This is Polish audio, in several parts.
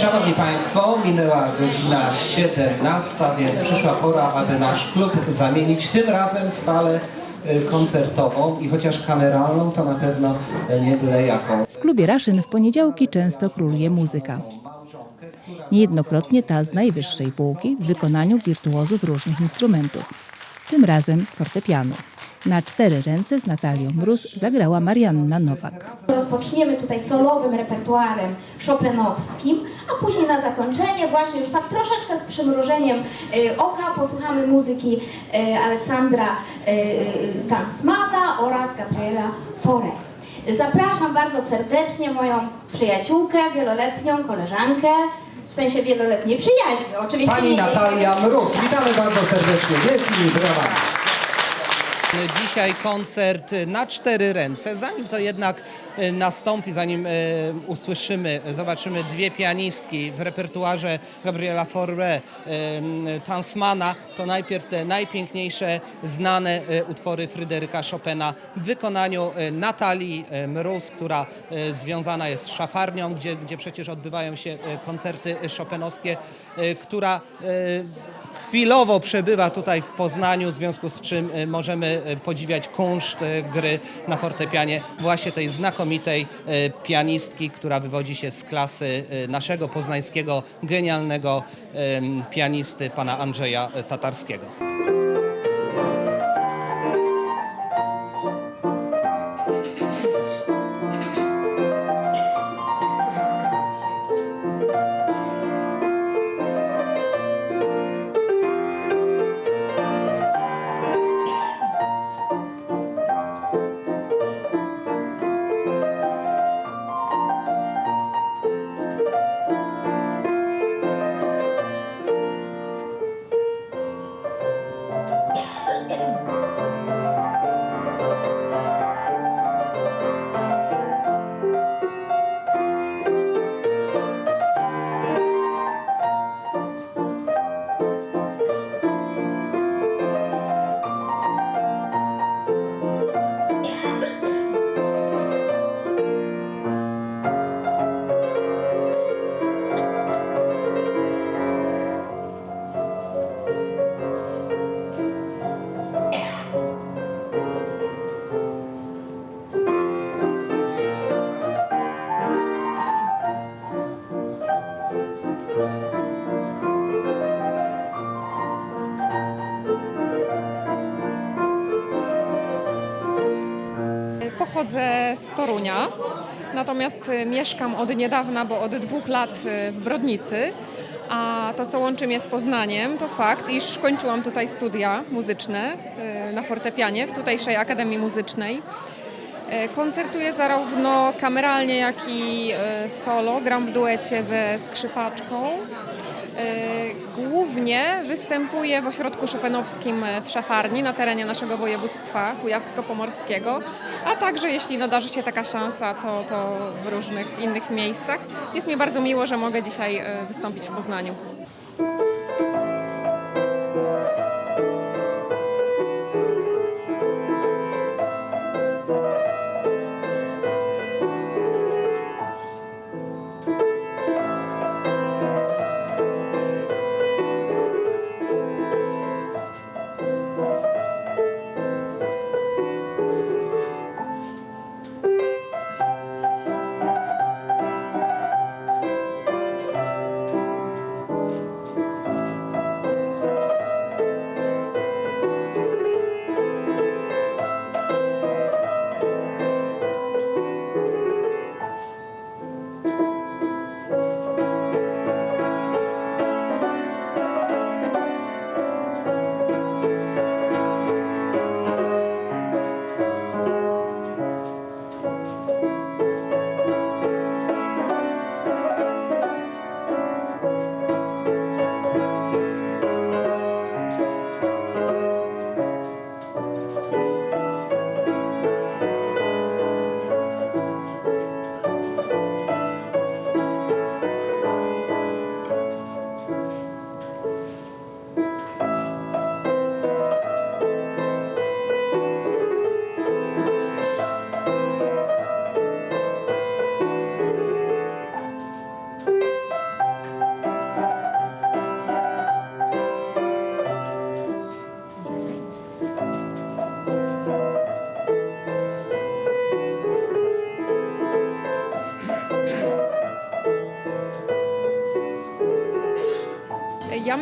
Szanowni Państwo, minęła godzina 17, więc przyszła pora, aby nasz klub zamienić tym razem w salę y, koncertową i chociaż kameralną, to na pewno nie byle jaką. W klubie Raszyn w poniedziałki często króluje muzyka. Niejednokrotnie ta z najwyższej półki w wykonaniu wirtuozów różnych instrumentów. Tym razem fortepianu. Na cztery ręce z Natalią Mróz zagrała Marianna Nowak. Rozpoczniemy tutaj solowym repertuarem chopinowskim, a później na zakończenie właśnie już tak troszeczkę z przymrużeniem y, oka posłuchamy muzyki y, Aleksandra y, Tansmana oraz Gabriela Fore. Zapraszam bardzo serdecznie moją przyjaciółkę, wieloletnią koleżankę, w sensie wieloletniej przyjaźni, oczywiście Pani nie Natalia Mróz, witamy bardzo serdecznie. Wielkimi brawa. Dzisiaj koncert na cztery ręce. Zanim to jednak e, nastąpi, zanim e, usłyszymy, zobaczymy dwie pianistki w repertuarze Gabriela Fauré, e, Tansmana, to najpierw te najpiękniejsze znane utwory Fryderyka Chopina w wykonaniu Natalii Mróz, która związana jest z szafarnią, gdzie, gdzie przecież odbywają się koncerty chopinowskie, która chwilowo przebywa tutaj w Poznaniu, w związku z czym e, możemy e, podziwiać kunszt e, gry na fortepianie właśnie tej znakomitej pianistki, która wywodzi się z klasy naszego poznańskiego genialnego pianisty pana Andrzeja Tatarskiego. Pochodzę z Torunia, natomiast y, mieszkam od niedawna, bo od dwóch lat y, w Brodnicy. A to, co łączy mnie z Poznaniem, to fakt, iż kończyłam tutaj studia muzyczne y, na fortepianie w tutejszej Akademii Muzycznej. Koncertuję zarówno kameralnie, jak i solo. Gram w duecie ze skrzypaczką. Głównie występuję w ośrodku szopenowskim w Szafarni na terenie naszego województwa kujawsko-pomorskiego, a także jeśli nadarzy się taka szansa, to, to w różnych innych miejscach. Jest mi bardzo miło, że mogę dzisiaj y, wystąpić w Poznaniu.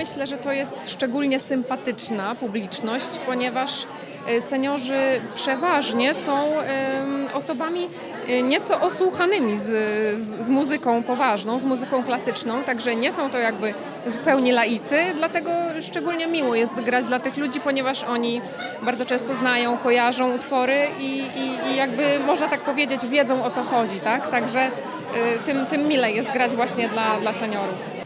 Myślę, że to jest szczególnie sympatyczna publiczność, ponieważ e, seniorzy przeważnie są osobami e, nieco osłuchanymi z, z, z muzyką poważną, z muzyką klasyczną, także nie są to jakby zupełnie laicy, dlatego szczególnie miło jest grać dla tych ludzi, ponieważ oni bardzo często znają, kojarzą utwory i, i, i jakby można tak powiedzieć wiedzą o co chodzi, tak? Także e, tym, tym jest grać właśnie dla, dla seniorów.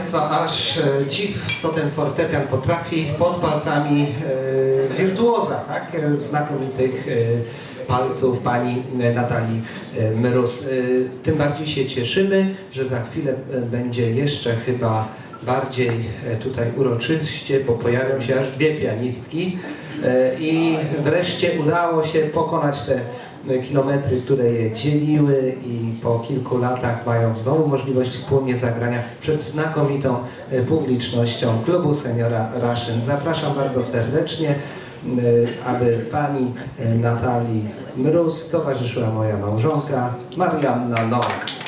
Państwa, aż e, dziw, co ten fortepian potrafi pod palcami e, wirtuoza, tak? E, Znakomitych palców pani Natalii. E, Tym bardziej się cieszymy, że za chwilę będzie jeszcze chyba bardziej tutaj uroczyście, bo pojawią się aż dwie pianistki i wreszcie udało się pokonać te kilometry, które je dzieliły i po kilku latach mają znowu możliwość wspólnie zagrania przed znakomitą e, publicznością klubu seniora Raszyn. Zapraszam bardzo serdecznie, e, aby pani e, Natalii Mróz towarzyszyła moja małżonka Marianna Nowak.